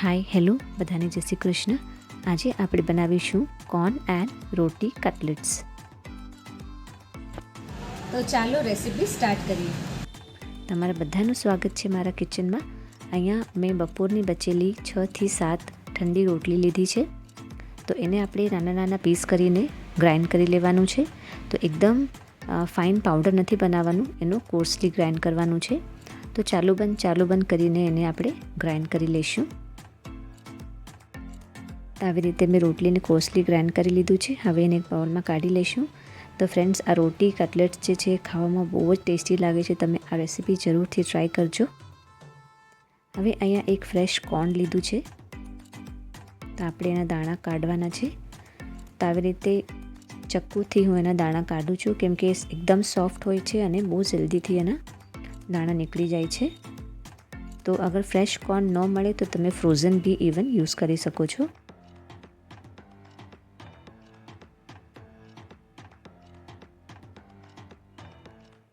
Hi hello બધાને જય શ્રી કૃષ્ણ. આજે આપણે બનાવીશું કોર્ન એન્ડ રોટી કટલેટ્સ તો ચાલો રેસીપી સ્ટાર્ટ કરીએ. તમારા બધાનું સ્વાગત છે મારા કિચનમાં અહીંયા મેં બપોરની બચેલી છથી સાત ઠંડી રોટલી લીધી છે. તો એને આપણે નાના નાના પીસ કરીને ગ્રાઇન્ડ કરી લેવાનું છે. તો એકદમ ફાઇન પાવડર નથી બનાવવાનું, એનું કોર્સલી ગ્રાઇન્ડ કરવાનું છે. તો ચાલુ બંધ ચાલુ બંધ કરીને એને આપણે ગ્રાઇન્ડ કરી લઈશું. આવી રીતે મેં રોટલીને કોસલી ગ્રાઇન્ડ કરી લીધું છે. હવે એને એક બાઉલમાં કાઢી લઈશું. તો ફ્રેન્ડ્સ, આ રોટી, કટલેટ્સ જે છે ખાવામાં બહુ જ ટેસ્ટી લાગે છે. તમે આ રેસીપી જરૂરથી ટ્રાય કરજો. હવે અહીંયા એક ફ્રેશ કોર્ન લીધું છે. તો આપણે એના દાણા કાઢવાના છે. તો આવી રીતે ચક્કુથી હું એના દાણા કાઢું છું, કેમ કે એકદમ સોફ્ટ હોય છે અને બહુ જલ્દીથી એના દાણા નીકળી જાય છે. તો અગર ફ્રેશ કોર્ન ન મળે તો તમે ફ્રોઝન બી ઇવન યુઝ કરી શકો છો.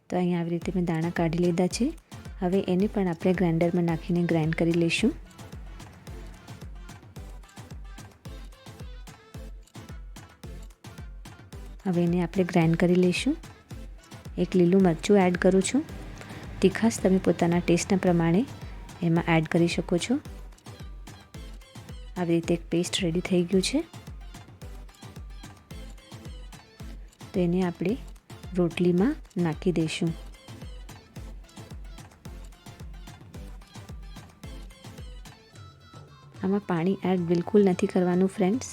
તો અહીંયા આવી રીતે મેં દાણા કાઢી લીધા છે. હવે એને પણ આપણે ગ્રાઇન્ડરમાં નાખીને ગ્રાઇન્ડ કરી લઈશું. હવે એને આપણે ગ્રાઇન્ડ કરી લઈશું. એક લીલું મરચું એડ કરું છું. તીખાશ તમે પોતાના ટેસ્ટના પ્રમાણે એમાં એડ કરી શકો છો. આવી રીતે એક પેસ્ટ રેડી થઈ ગયું છે. તો એને આપણે રોટલીમાં નાખી દઈશું. આમાં પાણી એડ બિલકુલ નથી કરવાનું ફ્રેન્ડ્સ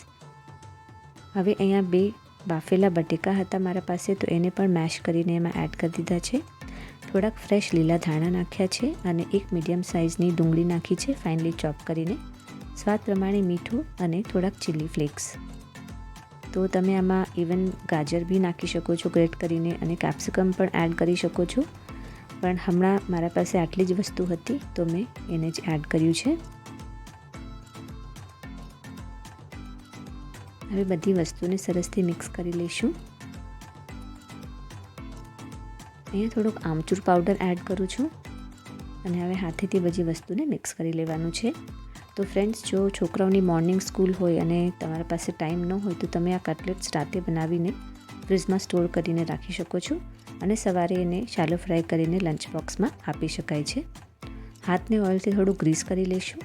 હવે અહીંયા બે બાફેલા બટેકા હતા મારા પાસે, તો એને પણ મેશ કરીને એમાં એડ કરી દીધા છે. થોડાક ફ્રેશ લીલા ધાણા નાખ્યા છે અને એક મીડિયમ સાઇઝની ડુંગળી નાખી છે ફાઇનલી ચોપ કરીને. સ્વાદ પ્રમાણે મીઠું અને થોડાક ચીલી ફ્લેક્સ તો તમે આમાં ઇવન ગાજર બી નાખી શકો છો ગ્રેટ કરીને અને કેપ્સિકમ પણ એડ કરી શકો છો. પણ હમણાં મારા પાસે આટલી જ વસ્તુ હતી, તો મેં એને જ એડ કર્યું છે. હવે બધી વસ્તુને સરસથી મિક્સ કરી લઈશું. અહીંયા થોડુંક આમચૂર પાવડર એડ કરું છું. અને હવે હાથેથી બધી વસ્તુને મિક્સ કરી લેવાનું છે. તો ફ્રેન્ડ્સ જો છોકરાઓની મોર્નિંગ સ્કૂલ હોય અને તમારા પાસે ટાઈમ ન હોય, તો તમે આ કટલેટ્સ રાતે બનાવીને ફ્રીજમાં સ્ટોર કરીને રાખી શકો છો અને સવારે એને શાલો ફ્રાય કરીને લંચ બોક્સમાં આપી શકાય છે. હાથને ઓઇલથી થોડું ગ્રીસ કરી લઈશું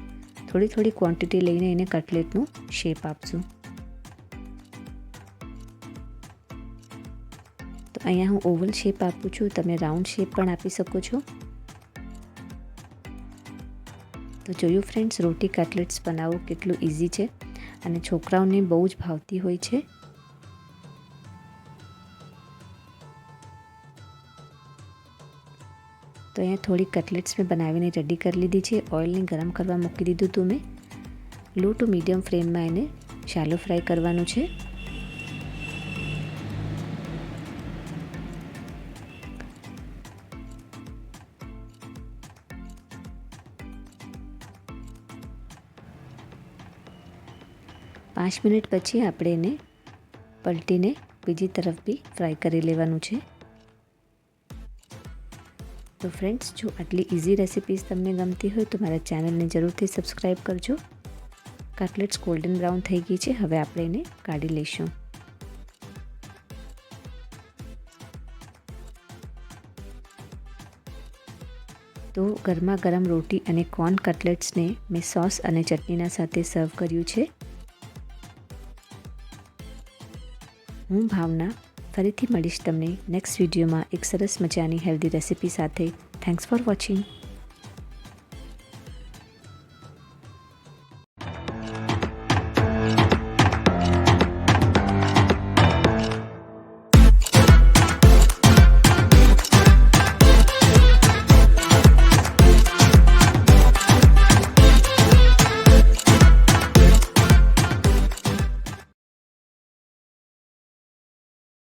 થોડી થોડી ક્વોન્ટિટી લઈને એને કટલેટનું શેપ આપશું. તો અહીંયા હું ઓવલ શેપ આપું છું. તમે રાઉન્ડ શેપ પણ આપી શકો છો. તો જોયું ફ્રેન્ડ્સ રોટી કટલેટ્સ બનાવવું કેટલું ઇઝી છે અને છોકરાઓને બહુ જ ભાવતી હોય છે. તો અહીંયા થોડી કટલેટ્સ મેં બનાવીને રેડી કરી લીધી છે. ઓઇલને ગરમ કરવા મૂકી દીધું હતું મેં. લો ટુ મીડિયમ ફ્લેમમાં એને શાલો ફ્રાય કરવાનું છે. પાંચ મિનિટ પછી આપણે એને પલટીને બીજી તરફ બી ફ્રાય કરી લેવાનું છે. તો ફ્રેન્ડ્સ જો આટલી ઇઝી રેસિપીઝ તમને ગમતી હોય તો મારા ચેનલને જરૂરથી સબસ્ક્રાઈબ કરજો. કટલેટ્સ ગોલ્ડન બ્રાઉન થઈ ગઈ છે, હવે આપણે એને કાઢી લઈશું. તો ગરમા ગરમ રોટી અને કોર્ન કટલેટ્સને મેં સોસ અને ચટણીના સાથે સર્વ કર્યું છે. હું ભાવના ફરીથી મળીશ તમને નેક્સ્ટ વિડીયોમાં એક સરસ મજાની હેલ્ધી રેસિપી સાથે. Thanks for watching